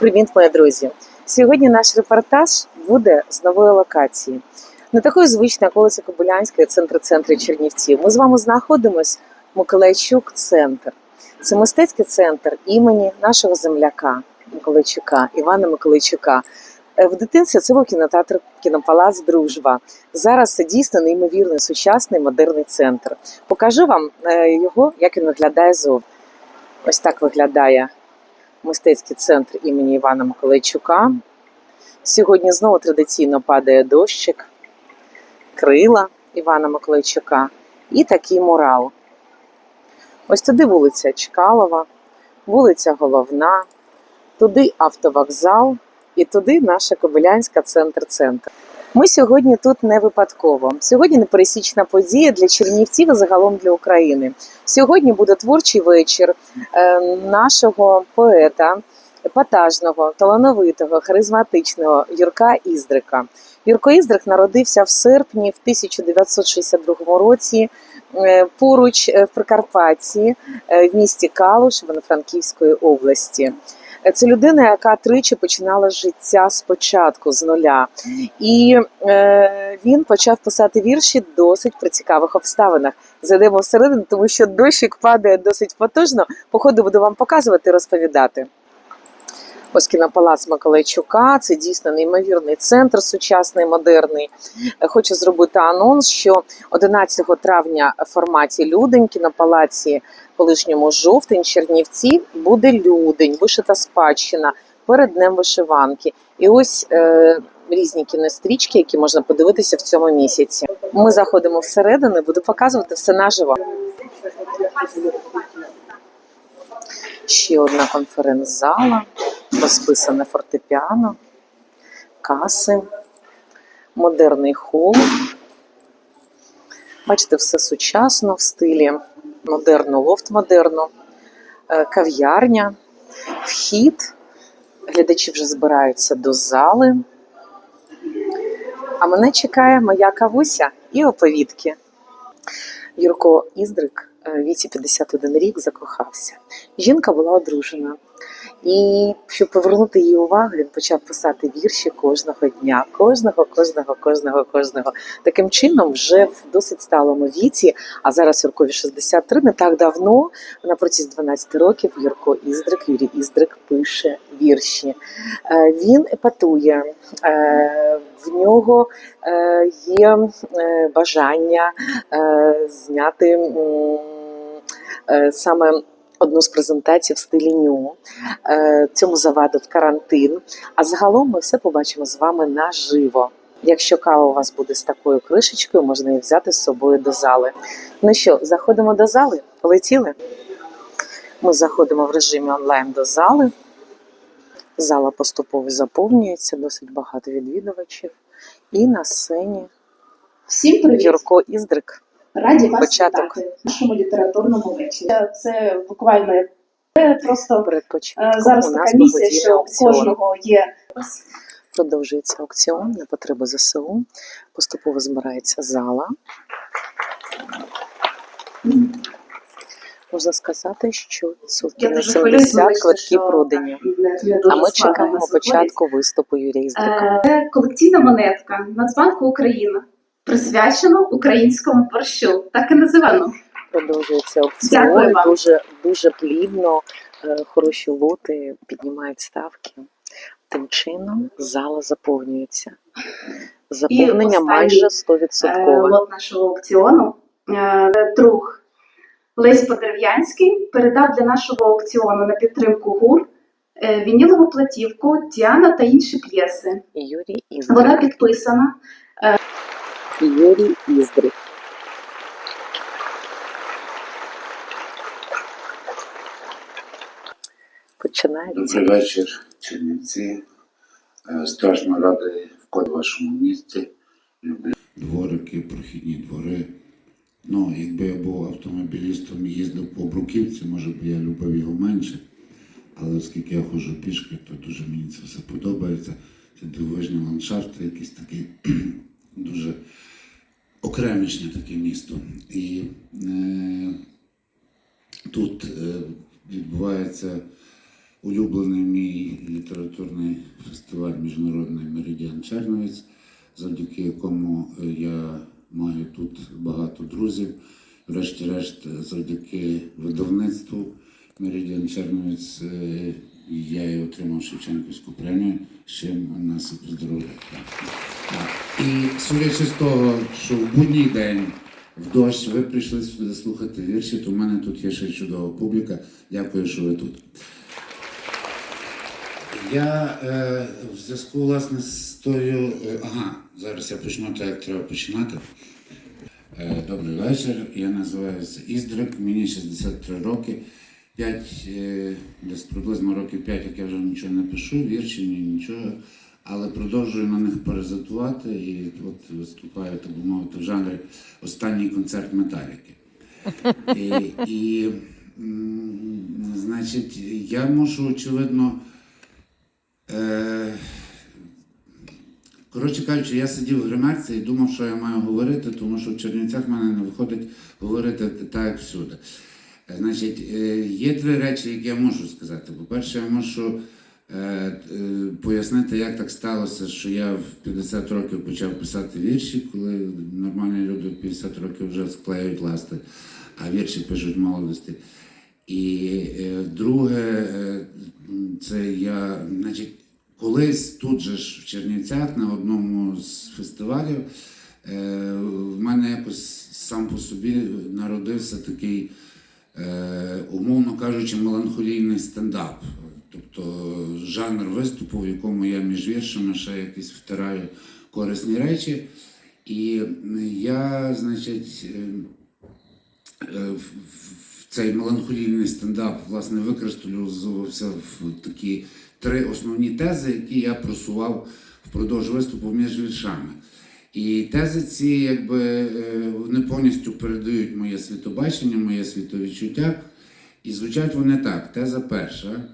Привіт, мої друзі! Сьогодні наш репортаж буде з нової локації. Не такої звичної, як вулиця Кобилянська, центр центрі Чернівців. Ми з вами знаходимось в Миколайчук центр. Це мистецький центр імені нашого земляка Миколайчука, Івана Миколайчука. Е, В дитинстві це був кінотеатр Кінопалац Дружба. Зараз це дійсно неймовірний сучасний модерний центр. Покажу вам е, його, як він виглядає зовні. Ось так виглядає мистецький центр імені Івана Миколайчука. Сьогодні знову традиційно падає дощик, крила Івана Миколайчука і такий мурал. Ось туди вулиця Чкалова, вулиця Головна, туди автовокзал і туди наша Кобилянська центр-центр. Ми сьогодні тут не випадково. Сьогодні непересічна подія для Чернівців і загалом для України. Сьогодні буде творчий вечір е, нашого поета, епатажного, талановитого, харизматичного Юрка Іздрика. Юрко Іздрик народився в серпні в 1962 році е, поруч е, в Прикарпатті, в місті Калуш Івано-Франківської області. Це людина, яка тричі починала життя спочатку з нуля, і е, він почав писати вірші досить при цікавих обставинах. Зайдемо всередину, тому що дощик падає досить потужно. Походу буду вам показувати розповідати. Ось кінопалац Миколайчука, це дійсно неймовірний центр сучасний, модерний. Е, Хочу зробити анонс, що 11 травня в форматі Людень кінопалаці колишньому жовтень Чернівці буде Людень, вишита спадщина перед днем вишиванки. І ось е, різні кінострічки, які можна подивитися в цьому місяці. Ми заходимо всередину, буду показувати все наживо. Ще одна конференц-зала, розписане фортепіано, каси, модерний хол. Бачите, все сучасно в стилі модерну, лофт модерну, Е, кав'ярня, вхід. Глядачі вже збираються до зали. А мене чекає моя кавуся і оповідки. Юрко Іздрик е, віці 51 рік закохався. Жінка була одружена. І щоб повернути її увагу, він почав писати вірші кожного дня, кожного, кожного, кожного, кожного. Таким чином, вже в досить сталому віці, а зараз Юркові 63, не так давно, на протязі 12 років, Юрко Іздрик, Юрій Іздрик пише вірші. Е, Він епатує, е, в нього е, є бажання зняти саме одну з презентацій в стилі ню. Е, Цьому завадив карантин. А загалом ми все побачимо з вами наживо. Якщо кава у вас буде з такою кришечкою, можна її взяти з собою до зали. Ну що, заходимо до зали? Полетіли? Ми заходимо в режимі онлайн до зали. Зала поступово заповнюється, досить багато відвідувачів. І на сцені Всім привіт! Юрко Іздрик. Раді вас Початок. вітати в нашому літературному вечорі. Це буквально це просто Перед е, зараз у нас така місія, що у аукціон. кожного є Продовжується аукціон на потреби ЗСУ. Поступово збирається зала. Можна сказати, що Я на дуже хвилююсь, 70 вибачте, квитки що продані. не- не А ми чекаємо нас початку виступу Юрія Іздрика. Е, Це колекційна монетка Нацбанку Україна, присвячена українському борщу. Так і називано. Продовжується аукціон. Дуже дуже плідно. е, Хороші лоти піднімають ставки. Тим чином зала заповнюється. Заповнення останній, майже Е, 100%. Лот нашого аукціону. Е, Друг Лесь Подерев'янський передав для нашого аукціону на підтримку ГУР е, вінілову платівку Діана та інші п'єси. Юрій Вона підписана. Юрій Іздрик. Починається. Добрий вечір, Чернівці. Е, Страшно радий вкладу в вашому місті. Люблю дворики, прохідні двори. Ну, якби я був автомобілістом і їздив по Бруківці, може б я любив його менше. Але оскільки я ходжу пішки, то дуже мені це все подобається. Це дивовижні ландшафти, якісь такі дуже окремішнє таке місто. І е, тут е, відбувається улюблений мій літературний фестиваль Міжнародний Меридіан Черновець, завдяки якому е, я маю тут багато друзів. Врешті-решт, е, завдяки видавництву Меридіан Черновець е, я і отримав Шевченківську премію, з чим нас і поздоровляю. І судячи з того, що в будній день в дощ ви прийшли сюди слухати вірші, то в мене тут є ще чудова публіка. Дякую, що ви тут. Я е, в зв'язку власне з тою. е, ага, зараз я почну так, як треба починати. Е, добрий вечір. Я називаюся Іздрик, мені 63 роки. 5, е, десь приблизно років 5, як я вже нічого не пишу, вірші, ні, нічого. Але продовжую на них паразитувати і от виступаю, так би мовити, в жанрі останній концерт металіки. І, і значить, я можу, очевидно. Е, коротше кажучи, я сидів в гримерці і думав, що я маю говорити, тому що в Чернівцях в мене не виходить говорити так, як всюди. Е, Значить, е, є три речі, які я можу сказати. По-перше, я можу е, пояснити, як так сталося, що я в 50 років почав писати вірші, коли нормальні люди в 50 років вже склеюють ласти, а вірші пишуть молодості. І друге, це я, значить, колись тут же ж в Чернівцях на одному з фестивалів в мене якось сам по собі народився такий, умовно кажучи, меланхолійний стендап. Тобто жанр виступу, в якому я між віршами ще якісь втираю корисні речі. І я, значить, е, е, цей меланхолійний стендап власне використовувався в такі три основні тези, які я просував впродовж виступу між віршами. І тези ці, якби е, вони повністю передають моє світобачення, моє світовідчуття. І звучать вони так: теза перша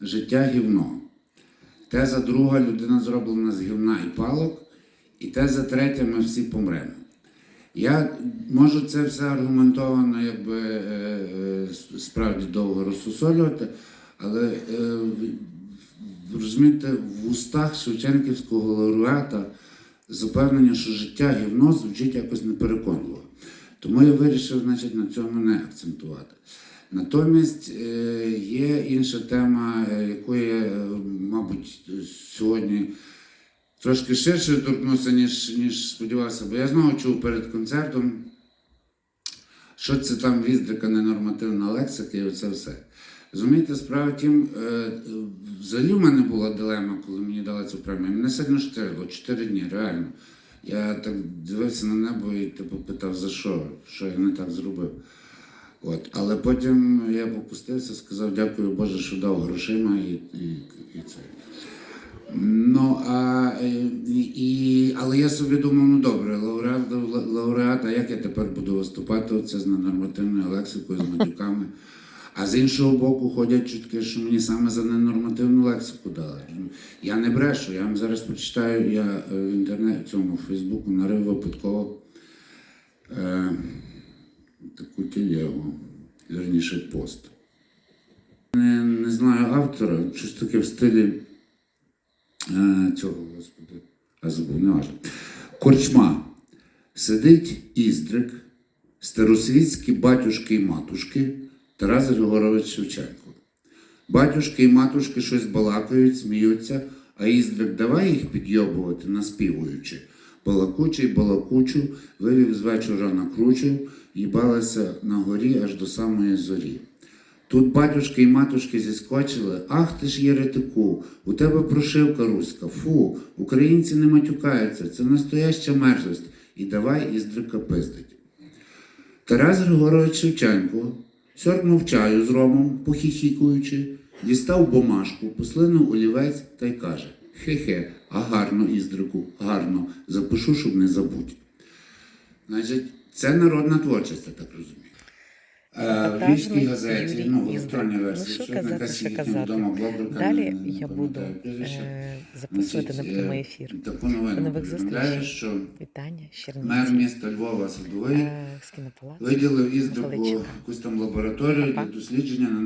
життя гівно. Теза друга людина зроблена з гівна і палок. І теза третя ми всі помремо. Я можу це все аргументовано, якби е, е, справді довго розсусолювати, але розумієте, в устах Шевченківського лауреата запевнення, що життя гівно звучить якось непереконливо. Тому я вирішив, значить, на цьому не акцентувати. Натомість е, є інша тема, е, якої е, мабуть, сьогодні трошки ширше торкнувся, ніж, ніж сподівався, бо я знову чув перед концертом, що це там віздрика ненормативна лексика і оце все. Розумієте, справа тім, е, взагалі в мене була дилема, коли мені дали цю премію. Мене сильно штирило, 4 дні, реально. Я так дивився на небо і типу питав, за що, що я не так зробив. От. Але потім я попустився, сказав, дякую Боже, що дав грошима і, і, і це. Ну, а, е, і, але я собі думав, ну добре, лауреат, ла- лауреат, а як я тепер буду виступати оце з ненормативною лексикою, з матюками? А з іншого боку, ходять чутки, що мені саме за ненормативну лексику дали. Я не брешу, я вам зараз почитаю, я е, в інтернеті, в цьому в Фейсбуку нарив випадково е, таку тілегу, вірніше пост. Не, не знаю автора, щось таке в стилі е, цього, господи, а забув, не важливо. Корчма. Сидить Іздрик, старосвітські батюшки і матушки Тарас Григорович Шевченко. Батюшки і матушки щось балакають, сміються, а Іздрик давай їх підйобувати, наспівуючи. Балакучий, балакучу, вивів з вечора на кручу, їбалася на горі аж до самої зорі. Тут батюшки і матушки зіскочили. Ах ти ж єретику, у тебе прошивка руська. Фу, українці не матюкаються, це настояща мерзость. І давай іздрика пиздить. Тарас Григорович Шевченко сьорбнув чаю з ромом, похіхікуючи, дістав бумажку, послинув олівець та й каже: Хе-хе, а гарно, іздрику, гарно, запишу, щоб не забудь. Значить, це народна творчість, так розумію. Е, В Львівській Епатажний газеті, ну, в електронній Ну, версії, що казати, що казати. Далі я буду е, записувати на прямий е, ефір. Таку новину нових зустрічей. що Вітання, мер міста Львова Садовий виділив із Михайличенка. якусь там лабораторію для дослідження на